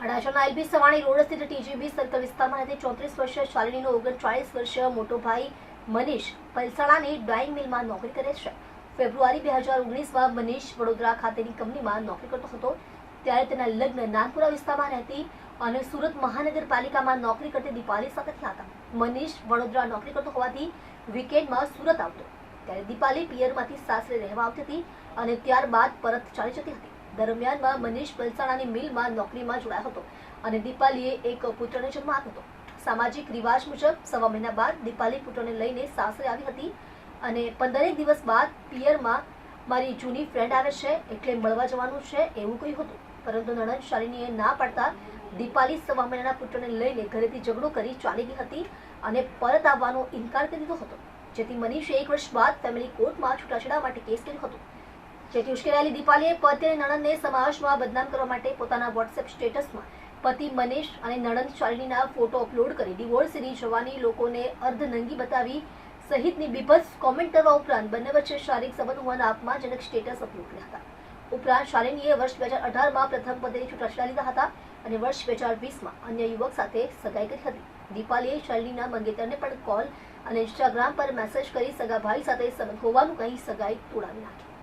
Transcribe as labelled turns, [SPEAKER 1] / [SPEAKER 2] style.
[SPEAKER 1] અડાજણના LB Savani road સ્થિત TGB circle વિસ્તારમાં રહેતી ચોત્રીસ વર્ષીય શાલિનીનો ઓગણચાળીસ વર્ષીય મોટો ભાઈ મનીષ પલસાણાની ડ્રાઇંગ મિલમાં નોકરી કરે છે. ફેબ્રુઆરી બે હજાર ઓગણીસમાં મનીષ વડોદરા ખાતેની કંપનીમાં નોકરી કરતો હતો. ત્યારે તેના લગ્ન નાનપુરા વિસ્તારમાં રહેતી અને સુરત મહાનગરપાલિકામાં નોકરી કરતી દીપાલી સાથે થયા હતા. મનીષ વડોદરા નોકરી કરતો હોવાથી વીકેન્ડમાં સુરત આવતો. ત્યારે દીપાલી પિયરમાંથી સાસરે રહેવા આવતી હતી અને ત્યારબાદ પરત ચાલી જતી હતી. દરમિયાનમાં મનીષ પલસાણાની મિલમાં નોકરીમાં જોડાયો હતો અને દીપાલીએ એક પુત્રને જન્મ આપ્યો હતો. સામાજિક રિવાજ મુજબ સવા મહિના બાદ દીપાલી પુત્રને લઈને સાસરે આવી હતી અને પંદરેક દિવસ બાદ પિયરમાં મારી જૂની ફ્રેન્ડ આવે છે, એટલે મળવા જવાનું છે એવું કહ્યું હતું. પરંતુ નણંદ શાલિનીએ ના પાડતા દીપાલી સવા મહિનાના પુત્રને લઈને ઘરેથી ઝઘડો કરી ચાલી ગઈ હતી અને પરત આવવાનો ઇનકાર કરી દીધો હતો. જેથી મનીષે એક વર્ષ બાદ ફેમિલી કોર્ટમાં છૂટાછેડા માટે કેસ કર્યો હતો. જેથી ઉશ્કેરાયેલી દીપાલીએ પતિ અને નણંદને સમાજમાં બદનામ કરવા માટે પોતાના વોટ્સએપ સ્ટેટસમાં પતિ મનીષ અને નણંદ શાલિનીના ફોટો અપલોડ કરી ડિવોર્સ સિરી જવાની લોકોને અર્ધનંગી બતાવી સહિતની બીભત્સ કોમેન્ટ કરવા ઉપરાંત બંને વચ્ચે શારીરિક સંબંધ હોવાના અપમાનજનક સ્ટેટસ અપલોડ કર્યા હતા. ઉપરાંત શાલિનીએ વર્ષ બે હજાર અઢારમાં પ્રથમ પદેથી છૂટાછેડા લીધા હતા અને વર્ષ બે હજાર વીસમાં અન્ય યુવક સાથે સગાઈ કરી હતી. દીપાલીએ શાલિનીના મંગેતરને પણ કોલ અને ઇન્સ્ટાગ્રામ પર મેસેજ કરી સગા ભાઈ સાથે સંબંધ હોવાનું કહી સગાઈ તોડાવી નાખી.